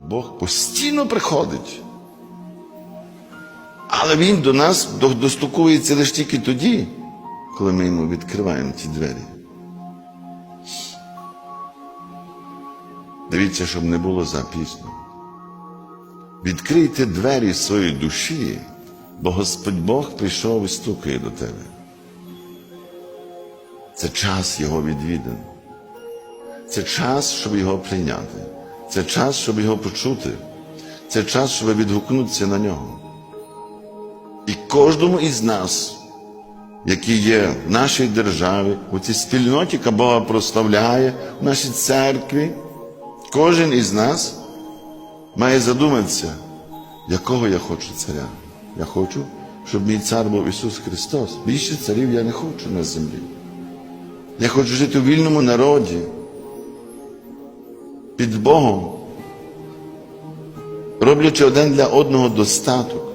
то Бог постійно приходить. Але Він до нас достукується лише тільки тоді, коли ми йому відкриваємо ті двері. Дивіться, щоб не було запізно. Відкрийте двері своєї душі, бо Господь Бог прийшов і стукає до тебе. Це час Його відвідин. Це час, щоб його прийняти. Це час, щоб його почути. Це час, щоб відгукнутися на нього. І кожному із нас, які є в нашій державі, у цій спільноті, яка Бога прославляє, в нашій церкві, кожен із нас має задуматися, якого я хочу царя. Я хочу, щоб мій цар був Ісус Христос. Більше царів я не хочу на землі. Я хочу жити у вільному народі, під Богом, роблячи один для одного достаток.